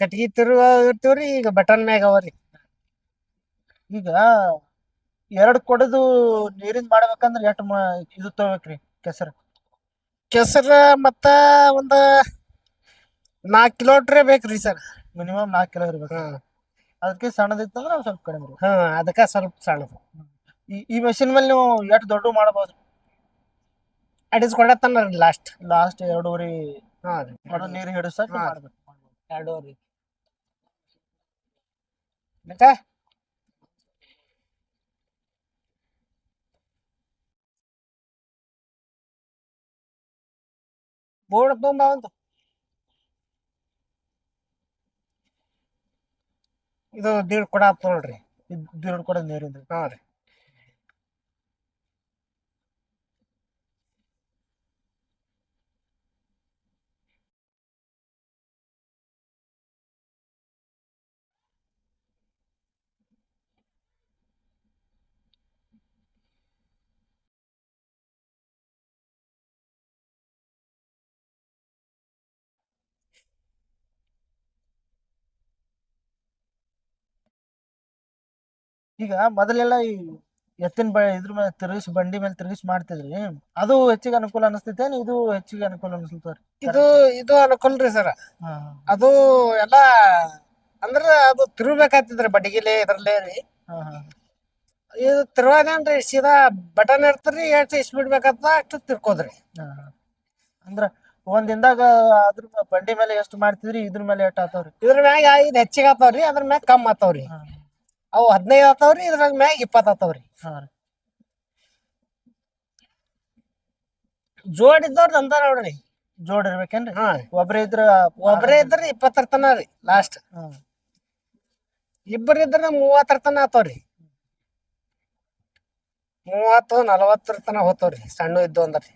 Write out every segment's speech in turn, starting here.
ಕಟ್ಗಿ ತಿರುಗ ಇರ್ತೀವ್ರಿ ಈಗ ಬಟನ್ ಮ್ಯಾಗ ಅವರಿ. ಈಗ ಎರಡು ಕೊಡದು ನೀರಿಂದ ಮಾಡ್ಬೇಕಂದ್ರ ಎಷ್ಟ್ ಇದು ತಗೋಬೇಕ್ರಿ ಕೆಸರು. ಕೆಸರ ಮತ್ತ ಒಂದ ನಾಲ್ಕು ಕಿಲೋಮೀಟ್ರೇ ಬೇಕ್ರಿ ಸರ್. ಮಿನಿಮಮ್ ನಾಲ್ಕು ಕಿಲೋ ಇರ್ಬೇಕು ಅದಕ್ಕೆ ಸಣ್ಣದಿತ್ತಂದ್ರ ಸ್ವಲ್ಪ ಕಡಿಮೆ ರೀ ಹಾ ಅದಕ್ಕೆ ಸ್ವಲ್ಪ ಸಣ್ಣದು. ಈ ಈ ಮೆಷಿನ್ ಮೇಲೆ ನೀವು ಎಷ್ಟು ದೊಡ್ಡ ಮಾಡಬಹುದು ಅಡಿಸ್ಕೊಡತನ ಲಾಸ್ಟ್ ಲಾಸ್ಟ್ ಎರಡೂವರೆ ಹಾಂ ನೀರು ಹಿಡಿಸ್. ಮಾಡ್ಬೇಕು. ಎರಡೂವರೆ. ಬೋರ್ಡ್ ತುಂಬ ಇದು ದೀಡ್ ಕೊಡ ಆತ್ ನೋಡ್ರಿ. ಎರಡು ಕೊಡ ನೀರಿಂದ. ಹಾಂ ರೀ. ಈಗ ಮೊದಲೆಲ್ಲ ಈ ಎತ್ತಿನ ಬ ಇದ್ರ ಮೇಲೆ ತಿರುಗಿಸಿ ಬಂಡಿ ಮೇಲೆ ತಿರುಗಿಸಿ ಮಾಡ್ತಿದ್ರಿ. ಅದು ಹೆಚ್ಚಿಗೆ ಅನುಕೂಲ ಅನಿಸ್ತೈತೆ ಇದು ಹೆಚ್ಚಿಗೆ ಅನುಕೂಲ ಅನಿಸ್ತೈತೆ ಇದು ಇದು ಅನುಕೂಲ್ರಿ ಸರ್. ಹಾ. ಅದು ಎಲ್ಲಾ ಅಂದ್ರ ಅದು ತಿರುಗ್ಬೇಕಾಗ್ತದ್ರಿ ಬಡಗಿಲೆ ಇದ್ರಲ್ಲೇ ರೀ. ಇದು ತಿರುವಾದೇನ್ರಿ ಸೀದಾ ಬಟನ್ ಇರ್ತದ್ರಿ ಎಷ್ಟು ಇಷ್ಟು ಬಿಡ್ಬೇಕಂತ ಅಷ್ಟು ತಿರ್ಕೋದ್ರಿ. ಅಂದ್ರ ಒಂದಿಂದಾಗ ಅದ್ರ ಬಂಡಿ ಮೇಲೆ ಎಷ್ಟು ಮಾಡ್ತಿದ್ರಿ? ಇದ್ರ ಮೇಲೆ ಎಷ್ಟು ಆತಾವ್ರಿ? ಇದ್ರ ಮ್ಯಾಗ ಇದು ಹೆಚ್ಚಿಗೆ ಆತಾವ್ರಿ ಅದ್ರ ಮ್ಯಾಗ ಕಮ್ಮಿ ಆತಾವ್ರಿ. ಅವು ಹದಿನೈದು ಆತಾವ್ರಿ ಇದ್ರಾಗ ಮ್ಯಾಗ ಇಪ್ಪತ್ತು ಆತಾವ್ರಿ. ಹಾ ರೀ. ಜೋಡ್ ಇದ್ದವ್ರದ್ದು ನೋಡ್ರಿ. ಜೋಡ್ ಇರ್ಬೇಕೇನ್ರಿ? ಹಾ. ಒಬ್ರೇ ಇದ್ರ ಒಬ್ರೇ ಇದ್ರಿ ಇಪ್ಪತ್ತರ ತನ ರೀ ಲಾಸ್ಟ್ ಇಬ್ಬರ ಇಬ್ಬರು ಇದ್ರ ಮೂವತ್ತರ ತನ ಆತಾವ್ರಿ. ಮೂವತ್ತು ನಲವತ್ತರ ತನ ಹೋತಾವ್ರಿ ಸಣ್ಣ ಇದ್ದು ಅಂದ್ರಿ.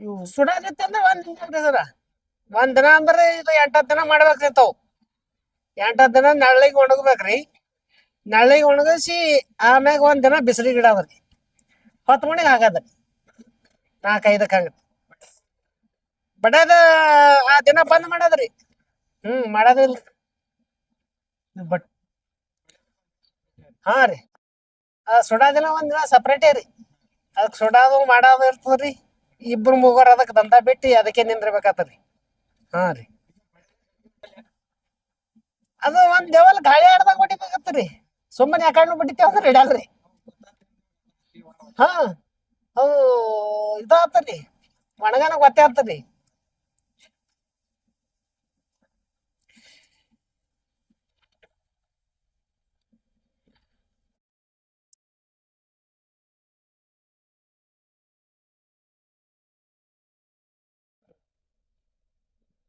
ಇವು ಸುಡಾದಿತ್ತಂದ್ರ ಒಂದ್ ದಿನ ಸರ. ಒಂದ್ ದಿನ ಅಂದ್ರೆ ಇದು ಎಂಟತ್ತು ದಿನ ಮಾಡ್ಬೇಕ್ರಿ ತಾವು. ಎಂಟತ್ತು ದಿನ ನಳ್ಳಿಗೆ ಒಣಗ್ಬೇಕ್ರಿ. ನಳ್ಳಿಗೆ ಒಣಗಿಸಿ ಆಮ್ಯಾಗ ಒಂದ್ ದಿನ ಬಿಸಿಲಿಗೆ ಇಡೋದ್ರಿ ಹೊತ್ತು ಮಣಿಗೆ ಹಾಕದ್ರಿ ನಾಲ್ಕೈದಕ್ಕೆ ಆಗತ್ತೆ. ಬಡದ ಆ ದಿನ ಬಂದ್ ಮಾಡದ್ರಿ. ಹ್ಮ್, ಮಾಡೋದಿಲ್ಲ. ಇದು ಬಟ್ ಹಾ ರೀ. ಆ ಸುಡಾ ದಿನ ಒಂದ್ ದಿನ ಸಪ್ರೇಟೇ ರೀ. ಅದಕ್ಕೆ ಸುಡಾದು ಮಾಡೋದು ಇರ್ತದ್ರಿ. ಇಬ್ರು ಮೂಗರ್ ಅದಕ್ಕೆ ದಂಧ ಬಿಟ್ಟು ಅದಕ್ಕೆ ನಿಂದಿರ್ಬೇಕಾತರಿ ಹಾ ರೀ. ಅದು ಒಂದ್ ದೇವಲ್ ಗಾಳಿ ಆಡ್ದಂಗ ಹೊಡಿಬೇಕಾಗ್ತದ್ರಿ. ಸುಮ್ಮನೆ ಯಾಕಣ್ಣು ಬಿಟ್ಟಿತ್ತೇವ ಅಂದ್ರೆ ಇಡಲ್ರಿ ಹಾ ಅವು ಇದಾಗ್ತದ್ರಿ. ಒಣಗನ ಗೊತ್ತೇ ಆಗ್ತದ್ರಿ.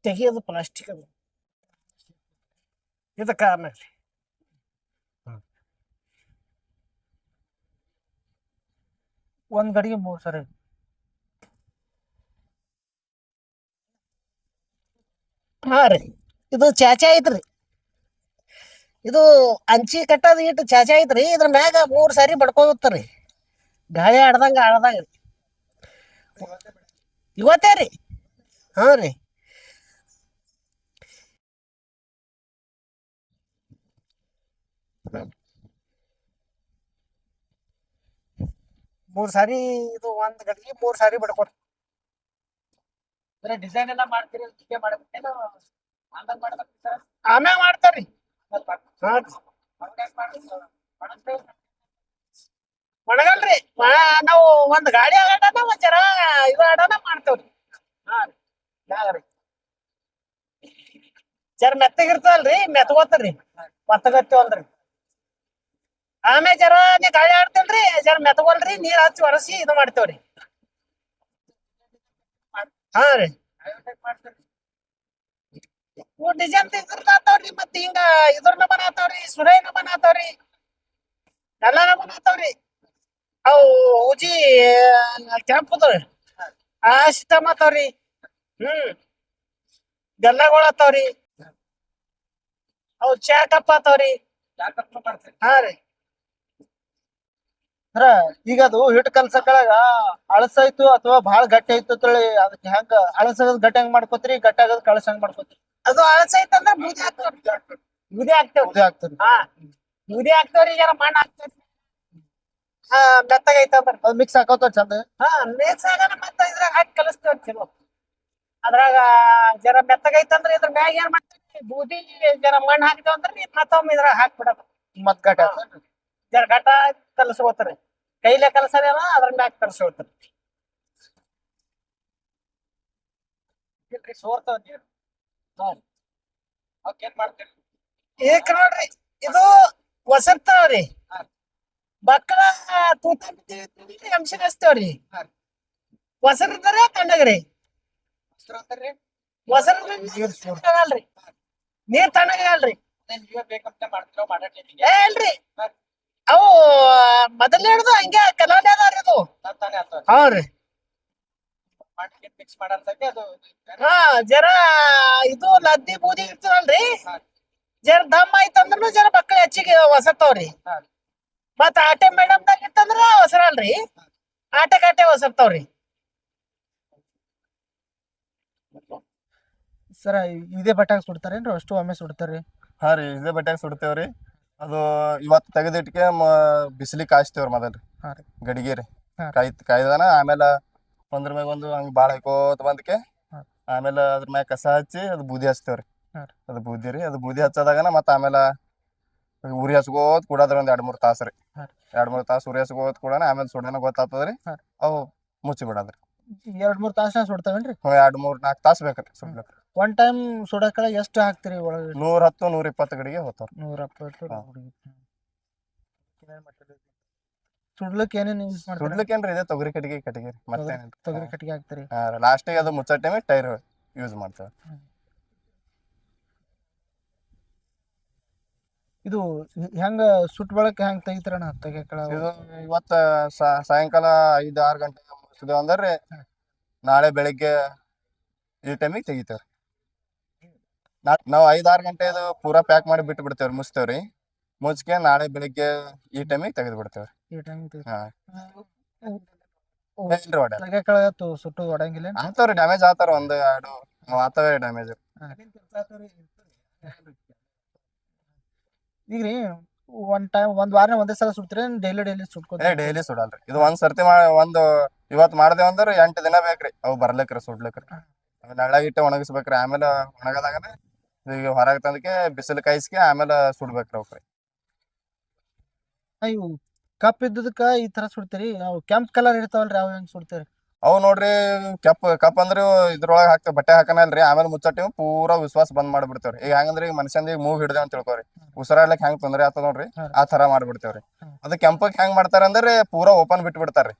ತೆಗಿಯೋದು ಪ್ಲಾಸ್ಟಿಕ್ ಅದು. ಇದಕ್ಕ ಆಮೇಲೆ ಒಂದು ಗಡಿಗೆ ಮೂರು ಸರಿ. ಹಾಂ ರೀ. ಇದು ಚಾಚಾ ಐತ್ರಿ. ಇದು ಅಂಚಿ ಕಟ್ಟೋದು ಇಟ್ಟು ಚಾಚಾ ಐತ್ರಿ. ಇದ್ರ ಮ್ಯಾಗ ಮೂರು ಸಾರಿ ಬಡ್ಕೋತಾರಿ ಗಾಳಿ ಆಡ್ದಂಗೆ ರೀ ಇವತ್ತೇ ರೀ. ಹಾಂ ರೀ. ಮೂರ್ ಸಾರಿ ಇದು ಒಂದ್ ಗಡಿಗೆ ಮೂರ್ ಸಾರಿ ಬಡ್ಕೋ ಬರೀ ಡಿಸೈನ್ ಎಲ್ಲ ಮಾಡ್ತೀರಿ ಹೀಗೆ ಮಾಡ್ಬೇಕೇನು ಅಂದಂಗ್ ಮಾಡ್ಬೇಕು ಸರ್. ಆಮ್ಯಾಗ ಮಾಡ್ತಾರ್ರಿ ಹಾ ರೀ. ಒಣಗಲ್ರಿ. ಮ- ನಾವು ಒಂದ್ ಗಾಡಿ ಆಡೋಣ ಒಂದ್ ಜರ ಇದು ಆಡೋಣ ಮಾಡ್ತೇವ್ರಿ. ಹಾ ರೀ. ಜರ ಮೆತ್ತಗಿರ್ತದಲ್ರಿ ಮೆತ್ತಗೋತರಿ ಮತ್ತಗತ್ತೇವಲ್ರಿ ಆಮೇಲೆ ಜರ ನೀ ಗಾಡಿ ಆಡ್ತೇನ್ರಿ ಜರ ಮೆತ್ತಗೋಲ್ರಿ ನೀರ್ ಹಚ್ಚಿ ಒರಸಿ ಇದು ಮಾಡ್ತೇವ್ರಿ. ಹಾ ರೀ. ಡಿಸೈನ್ ತೆಗ್ದಿರ್ತಾವ್ರಿ ಮತ್ತ್ ಹಿಂಗ ಇದ್ರ ನಮನ ಆತಾವ್ರಿ ಸುರೈ ನಮನ ಆತಾವ್ರಿ ಎಲ್ಲ ನಮನ ಆತಾವ್ರಿ. ಅವು ಉಜಿ ಕೆಂಪುದ್ರಿ ಆ ಸಿಸ್ಟಮ್ ಆತಾವ್ರಿ. ಹ್ಮ್. ಗಲ್ಲಗಳು ಆತಾವ್ರಿ. ಅವು ಚಾ ಕಪ್ ಆತಾವ್ರಿ. ಹಾ ರೀ. ಅಂದ್ರ ಈಗ ಅದು ಹಿಟ್ ಕಲ್ಸಕ್ಕಳಗ ಅಳಸಾಯ್ತು ಅಥವಾ ಬಹಳ ಗಟ್ಟಿ ಆಯ್ತು ಅಂತೇಳಿ ಅದಕ್ಕೆ ಹೆಂಗ ಅಳಸೋದ್ ಗಟ್ಟಿ ಹೆಂಗ್ ಮಾಡ್ಕೋತ್ರಿ ಗಟ್ಟಿ ಆಗದ್ ಕಳಸ ಹೆಂಗ್ ಮಾಡ್ಕೋತ್ರಿ? ಅದು ಅಳಸೈತಂದ್ರ ಬೂದಿ ಹಾಕ್ತಾವ ಬೂದಿ ಹಾಕ್ತೇವ್ ಉದಿ ಆಗ್ತದ ಹಾ ಬೂದಿ ಹಾಕ್ತೇವ್ರಿ ಜರ ಮಣ್ಣ್ ಹಾಕ್ತೇವ್ರಿ. ಹಾ ಮೆತ್ತಗೈತಂದ್ರ ಅದ್ ಮಿಕ್ಸ್ ಹಾಕೋತ ಚಂದ? ಹಾ ಮಿಕ್ಸ್ ಆಗಾನ ಮತ್ತ ಇದ್ರಾಗ ಹಾಕಿ ಕಲಿಸ್ತೇವ್ ಚಲೋ. ಅದ್ರಾಗ ಜರ ಮೆತ್ತಗೈತಂದ್ರ ಇದ್ರ ಮ್ಯಾಗ ಏನ್ ಮಾಡ್ತೀವಿ ಬೂದಿ ಜರ ಮಣ್ಣ ಹಾಕ್ತೇವ್ ಅಂದ್ರ ನೀ ಮತ್ತೊಮ್ಮೆ ಇದ್ರಾಗ ಹಾಕ್ಬಿಡೋದು. ಮತ್ ಗಟ್ಟಿ ಘಟ ಕಲಸ್ಕೋತಾರ ಕೈಲೇ ಕಲಸರೇನ ಅದ್ರ ಮ್ಯಾಗ ಕಲಸ್ಕೋತಾರ ಸೋರ್ತಾವ ನೀರು ಅವಕ್ಕೇನ್ ಮಾಡ್ತೀರಿ? ಈಗ ನೋಡ್ರಿ ಇದು ಹೊಸರ್ತಾವ್ರಿ ಹಾ. ಮಕ್ಕಳ ತೂತ ಅಂಶ ಹಚ್ತೇವ್ರಿ ತಣ್ಣಗ್ರಿ. ವಸರ್ ನೀರ್ ತಣ್ಣಗಲ್ರಿ ನೀವೇ ಬೇಕಂತ ಮಾಡ್ತಿರೋ ಮಾಡೋ ಟೈಮಿಗೆ ಏ. ಅವು ಮೊದಲೇ ಹಿಡ್ದು ಹಂಗೆ ಅದ. ಅದಾವ್ರಿ ಅದು ತಾನೇ ರೀ. ಹಾ ಜರ ಇದು ಲದ್ದಿ ಬೂದಿ ಇರ್ತದಲ್ರಿ. ಹಾ. ಜರ ದಮ್ ಆಯ್ತಂದ್ರು ಜರ ಮಕ್ಕಳು ಹೆಚ್ಚಿಗೆ ಹೊಸತಾವ್ರಿ ಹಾ. ಮತ್ತ ಆಟೆ ಮೇಡಮ್ದಾಗ ಇತ್ತಂದ್ರ ಹೊಸರಲ್ರಿ. ಆಟೆ ಕಾಟೆ ಹೊಸರ್ತಾವ್ರಿ ಸರ ಇದೇ ಬಟ್ಟಾಗ ಸುಡ್ತಾರೇನ್ರಿ? ಅಷ್ಟು ಒಮ್ಮೆ ಸುಡ್ತಾರ್ರಿ? ಹಾ ರೀ ಇದೇ ಬಟ್ಟೆಗೆ ಸುಡ್ತೇವ್ರಿ. ಅದು ಇವತ್ತು ತೆಗೆದಿಟ್ಕೆ ಬಿಸಿಲಿಗೆ ಕಾಯಿಸ್ತೇವ್ರಿ ಮೊದಲ್ರಿ ಹಾ ರೀ. ಗಡಿಗೆ ರೀ ಹಾ. ಕಾಯ್ ಕಾಯ್ದಾನ ಆಮೇಲೆ ಒಂದ್ರ ಮ್ಯಾಗ ಒಂದು ಹಂಗ ಬಾಳ ಹಾಕೋತ ಬಂದಕ್ಕೆ ಹಾ. ಆಮೇಲೆ ಅದ್ರ ಮ್ಯಾಗ ಕಸ ಹಚ್ಚಿ ಅದು ಬೂದಿ ಹಚ್ತೇವ್ರಿ ಹಾ ರೀ. ಅದು ಬೂದಿ ರೀ ಅದು ಬೂದಿ ಹಚ್ಚದಾಗನ ಮತ್ತ ಆಮೇಲೆ ಉರಿ ಹಚ್ಕೋತ ಕೂಡ ಒಂದ್ ಎರಡ್ ಮೂರ್ ತಾಸ್ ರೀ ಹಾ ರೀ. ಎರಡ್ ಮೂರ್ ತಾಸ್ ಉರಿ ಹಚ್ಕೋತ ಕೂಡ ಆಮೇಲೆ ಸುಡನ ಗೊತ್ತಾಗ್ತದ್ರಿ ಹಾ. ಅವು ಮುಚ್ಚಿ ಬಿಡದ್ರಿ ಎರಡ್ ಮೂರ್ ತಾಸ ಸುಡ್ತಾವೇನ್ರಿ ಎರಡ್ ಮೂರ್ ನಾಲ್ಕು ತಾಸ್ ಬೇಕ್ರಿ ಸುಡ್ಲಕ್ ಒನ್ ಟೈಮ್ ಸುಡಕ ಎಷ್ಟು ಹಾಕ್ತೀರಿ ಒಳಗೆ? ನೂರ ಹತ್ತು ನೂರ ಇಪ್ಪತ್ತು ಗಡಿಗೆ ಹೋಗ್ತಾರ ನೂರ ಎಪ್ಪತ್ತು ಹಾ. ಸುಡ್ಲಕ್ ಏನೇನ್ ಯೂಸ್ ಮಾಡ್ತೀರಿ? ಸುಡ್ಲಿಕ್ಕೇನ್ರಿ ಇದೆ ತೊಗರಿ ಕಟ್ಟಿಗೆ ಕಟ್ಟಿಗೆ ಮತ್ತೆ ಮತ್ತೇನಿಲ್ರಿ ತೊಗರಿ ಕಟ್ಟಿಗೆ ಹಾಕ್ತಿರಿ? ಲಾಸ್ಟಿಗೆ ಅದು ಮುಚ್ಚ ಟೈಮಿಗೆ ಟೈರ್ ಯೂಸ್ ಮಾಡ್ತೇವೆ. ಇದು ಹೆಂಗ ಸುಟ್ ಬಳಕ ಹೆಂಗ್ ತೆಗಿತಾರಣ ತೆಗಿಯಕಳ? ಇದು ಇವತ್ತ ಸಾ- ಸಾಯಂಕಾಲ ಐದು ಆರು ಗಂಟೆ ಮುಗಿಸಿದೆವು ಅಂದ್ರೆ ಹಾ. ನಾಳೆ ಬೆಳಿಗ್ಗೆ ಈ ಟೈಮಿಗೆ ತೆಗಿತೇವ್ರಿ. ನಾವು ಐದಾರು ಗಂಟೆ ಗಂಟೆದು ಪೂರಾ ಪ್ಯಾಕ್ ಮಾಡಿ ಬಿಟ್ಟು ಬಿಡ್ತೇವ್ರಿ ಮುಚ್ತೇವ್ರಿ. ಮುಚ್ಕೆ ನಾಳೆ ಬೆಳಿಗ್ಗೆ ಈ ಟೈಮಿಗೆ ತೆಗೆದು ಬಿಡ್ತೇವ್ರಿ ಈ ಟೈಮ್ ಹಾ. ಸುಟ್ಟು ಹೊಡಂಗಿಲ್ಲ ಆಗ್ತಾವ್ರಿ ಡ್ಯಾಮೇಜ್ ಆತಾರ ಒಂದು ಎರಡು ಆತವೇ ಡ್ಯಾಮೇಜ್ ಈಗ ರೀ ಒಂದ್ ಟೈಮ್ ಒಂದ್ ವಾರ ಒಂದೇ ಸಲ ಸುಡ್ತೀರಿ ಡೈಲಿ ಡೈಲಿ ಏ ಸುಟ್ಕೋತೀರಿ ಡೈಲಿ ಸುಡಲ್ರಿ. ಇದು ಒಂದ್ ಸರ್ತಿ ಮಾ ಒಂದು ಇವತ್ ಮಾಡ್ದೇವ್ ಅಂದ್ರೆ ಎಂಟ್ ದಿನ ಬೇಕ್ರಿ. ಅವು ಬರ್ಲಿಕ್ರಿ ಸುಡ್ಲಿಕ್ರಿ. ಹಾ. ನೆಳ್ಳಾಗ ಇಟ್ಟು ಒಣಗಿಸ್ಬೇಕ್ರಿ. ಆಮೇಲೆ ಒಣಗದಾಗನ ಈಗ ಹೊರಗೆ ತಂದಕ್ಕೆ ಬಿಸಿಲು ಕಾಯಿಸ್ಕೆ ಆಮೇಲೆ ಸುಡ್ಬೇಕ್ರಿ ಅವ್ರಿ ಅಯ್ಯೋ ಇವು ಕಪ್ ಇದ್ದದಕ್ಕ ಈ ತರ ಸುಡ್ತೀರಿ? ಅವು ಕೆಂಪ್ ಕಲರ್ ಇರ್ತಾವಲ್ರಿ ಅವ್ ಹೆಂಗ್ ಸುಡ್ತೀರಿ? ಅವು ನೋಡ್ರಿ ಕೆಪ್ ಕಪ್ ಅಂದ್ರೆ ಇದ್ರೊಳಗ ಹಾಕ್ತ ಬಟ್ಟೆ ಹಾಕನಲ್ರಿ ಆಮೇಲೆ ಮುಚ್ಚಟ್ಟಿವ್ ಪೂರಾ ವಿಶ್ವಾಸ ಬಂದ್ ಮಾಡ್ಬಿಡ್ತೇವ್ರಿ. ಈಗ ಹೆಂಗಂದ್ರೆ ಈಗ ಮನುಷ್ಯಂದ ಈಗ ಮೂಗ್ ಹಿಡ್ದೇವ್ ಅಂತ ತಿಳ್ಕೊರಿ. ಉಸಿರಾಡ್ಲಿಕ್ ಹೆಂಗ್ ತೊಂದ್ರೆ ಆತ ನೋಡ್ರಿ ಆ ತರ ಮಾಡ್ಬಿಡ್ತೇವ್ರಿ. ಅದ ಕೆಂಪಕ್ ಹೆಂಗ್ ಮಾಡ್ತಾರ ಅಂದ್ರೆ ಪೂರಾ ಓಪನ್ ಬಿಟ್ಟು ಬಿಡ್ತಾರ್ರಿ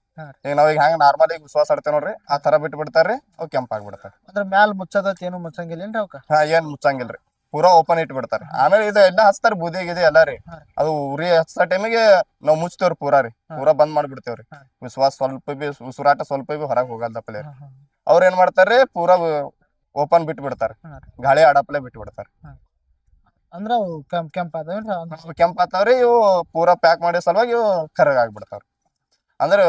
ಈಗ ನಾವ್ ಈಗ ಹೆಂಗ್ ನಾರ್ಮಲ್ ಈಗ ವಿಶ್ವಾಸ ಆಡ್ತೇವ್ ನೋಡ್ರಿ ಆ ತರ ಬಿಟ್ಟು ಬಿಡ್ತಾರ್ರಿ ಅವ್ ಕೆಂಪ್ ಆಗ್ಬಿಡ್ತಾರ ಅದ್ರ ಮ್ಯಾಲ್ ಮುಚ್ಚದ ಏನು ಹಾ ಏನ್ ಮುಚ್ಚಂಗಿಲ್ರಿ. ಪೂರಾ ಓಪನ್ ಇಟ್ಬಿಡ್ತಾರೆ. ಬಿಡ್ತಾರ ಆಮೇಲೆ ಇದು ಎಲ್ಲ ಹಚ್ತಾರ ಬೂದಿ ಗಿದಿ ಎಲ್ಲ ರೀ. ಅದು ಉರಿ ಹಚ್ಚ ಟೈಮಿಗೆ ನಾವ್ ಮುಚ್ತೇವ್ರಿ ಪೂರಾ ರೀ. ಪೂರಾ ಬಂದ್ ಮಾಡ್ಬಿಡ್ತೇವ್ರಿ. ವಿಶ್ವಾಸ ಸ್ವಲ್ಪ ಬಿ ಉಸಿರಾಟ ಸ್ವಲ್ಪ ಬಿ ಹೊರಗೆ ಹೋಗಲ್ದಪ್ಪಲೆ. ಅವ್ರ ಏನ್ ಮಾಡ್ತಾರ್ರಿ ಪೂರಾ ಓಪನ್ ಬಿಟ್ಟು ಬಿಡ್ತಾರ. ಗಾಳಿ ಆಡಪ್ಲೆ ಬಿಟ್ಟು ಬಿಡ್ತಾರ ಅಂದ್ರ ಕೆಂಪ್ ಆತಾವ್ರಿ ಇವು ಪೂರಾ ಪ್ಯಾಕ್ ಮಾಡೋ ಸಲುವಾಗಿ ಇವು ಕರಗ ಆಗ್ಬಿಡ್ತಾವ ಅಂದ್ರ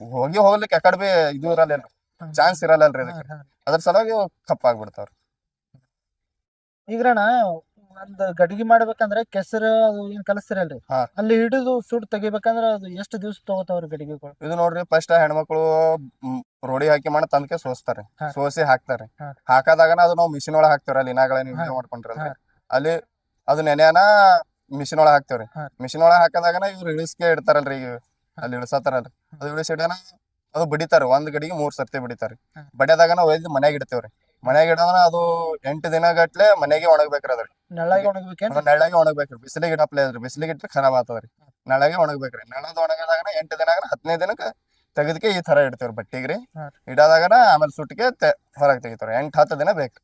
ಹೋಗಿ ಹೋಗ್ಲಿಕ್ಕೆ ಯಾಕಡೆ ಬಿ ಇದು ಇರಲ್ಲ ಚಾನ್ಸ್ ಇರಲ್ಲ ಅಲ್ರಿ. ಅದ್ರ ಸಲುವಾಗಿ ಇವು ಕಪ್ ಆಗ್ಬಿಡ್ತಾವ್ರಿ. ಈಗ್ರಣ ಒಂದ್ ಗಡಿಗೆ ಮಾಡ್ಬೇಕಂದ್ರೆ ಕೆಸರು ಅದು ಏನ್ ಕಲಸ್ತಿರಲ್ರಿ ಹಾ. ಅಲ್ಲಿ ಹಿಡಿದು ಸುಡ್ ತೆಗಿಬೇಕಂದ್ರ ಅದು ಎಷ್ಟು ದಿವ್ಸ ತಗೋತಾವ್ರಿ ಗಡಿಗೆಗಳು ಇದು ನೋಡ್ರಿ ಫಸ್ಟ್ ಹೆಣ್ಮಕ್ಳು ಮ್, ರೋಡಿ ಹಾಕಿ ಮಾಡಿ ತಂದಕ್ಕೆ ಸೋಸ್ತಾರೆ ಹಾ. ಸೋಸಿ ಹಾಕ್ತಾರೆ ಹಾ. ಹಾಕದಾಗನ ಅದು ನಾವು ಮಿಷಿನ್ ಒಳಗೆ ಹಾಕ್ತೇವ್ರಿ ಅಲ್ಲಿ ನಾಗಳ ನೀವು ಹಾ. ಮಾಡ್ಕೊಂಡಿರಲ್ರಿ ಹಾ. ಅಲ್ಲಿ ಅದು ನೆನೆಯನ ಮಿಷಿನ್ ಒಳಗೆ ಹಾಕ್ತೇವ್ರಿ ಹಾ. ಮಿಷಿನ್ ಒಳಗ್ ಹಾಕದಾಗನ ಇವ್ರು ಇಳಿಸ್ಕೆ ಇಡ್ತಾರಲ್ರಿ ಈಗ ಅಲ್ಲಿ ಇಳಿಸತಾರಲ್ರಿ ಅದು ಇಳಿಸಿಡನ ಅದು ಬಡಿತಾರ ಒಂದ್ ಗಡಿಗೆ ಮೂರ್ ಸರ್ತಿ ಬಡಿತಾರ ಹಾ. ಬಡಿಯದಾಗನ ಒಯ್ದು ಮನ್ಯಾಗ ಇಡ್ತೇವ್ರಿ ಮನ್ಯಾಗ ಇಡೋದನ ಅದು ಎಂಟು ದಿನ ಗಟ್ಲೆ ಮನೆಗೆ ಒಣಗ್ಬೇಕ್ರಿ ಅದ್ರಿ ನೆಳ್ಳಾಗಿ ಒಣಗ್ಬೇಕೇನ್ ನೆಳ್ಳಗೆ ಒಣಗ್ಬೇಕ್ರಿ ಬಿಸಿಲಿಗೆ ಇಡಪ್ಲೆ ಅದ್ರಿ ಬಿಸಿಲಿಗೆ ಇಟ್ರೆ ಖರಾಬ್ ಆತದ್ರಿ ನೆಳ್ಳಗೆ ಒಣಗ್ಬೇಕ್ರಿ ನಳದ ಒಣಗದಾಗ ಎಂಟು ದಿನ ಹದಿನೈದು ದಿನಕ್ಕೆ ತೆಗೆದಕ್ಕೆ ಈ ತರ ಇಡ್ತೇವ್ರಿ ಬಟ್ಟಿಗ್ರಿ ರೀ ಇಡೋದಾಗನ ಆಮೇಲೆ ಸುಟ್ಟಿಗೆ ಹೊರಗೆ ತೆಗಿತಾರ ತೆಗಿತಾವ್ರಿ ಎಂಟ್ ಹತ್ತು ದಿನ ಬೇಕು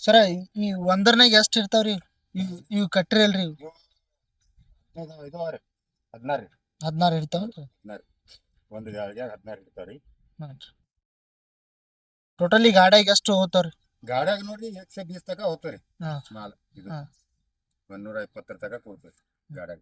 ಸರ ಈ ಒಂದರ್ನಾಗ ಎಷ್ಟ್ ಇರ್ತಾವ್ರಿ ಇವ್ ಇವ್ ಕಟ್ರಿ ಅಲ್ರಿ ಹದಿನಾರು ಹದಿನಾರು ಇರ್ತಾವಲ್ರಿ ಒಂದು ಗಾಡಿಗೆ ಹದಿನಾರು ಇರ್ತಾವ್ರಿ ಟೋಟಲಿ ಗಾಡ್ಯಾಗ ಎಷ್ಟು ಹೋಗ್ತಾವ್ರಿ ಗಾಡಿಯಾಗ ನೋಡ್ರಿ ಎಕ್ಸೆ ಬೀಸ್ ತಕ ಹೋಗ್ತಾವ್ರಿ ಹಾ. ಮಾಲ್ ಇದು. ಹಾ. ಒಂದೂರ ಇಪ್ಪತ್ತರ ತನಕ ಕೂರ್ತೈತಿ ಗಾಡ್ಯಾಗ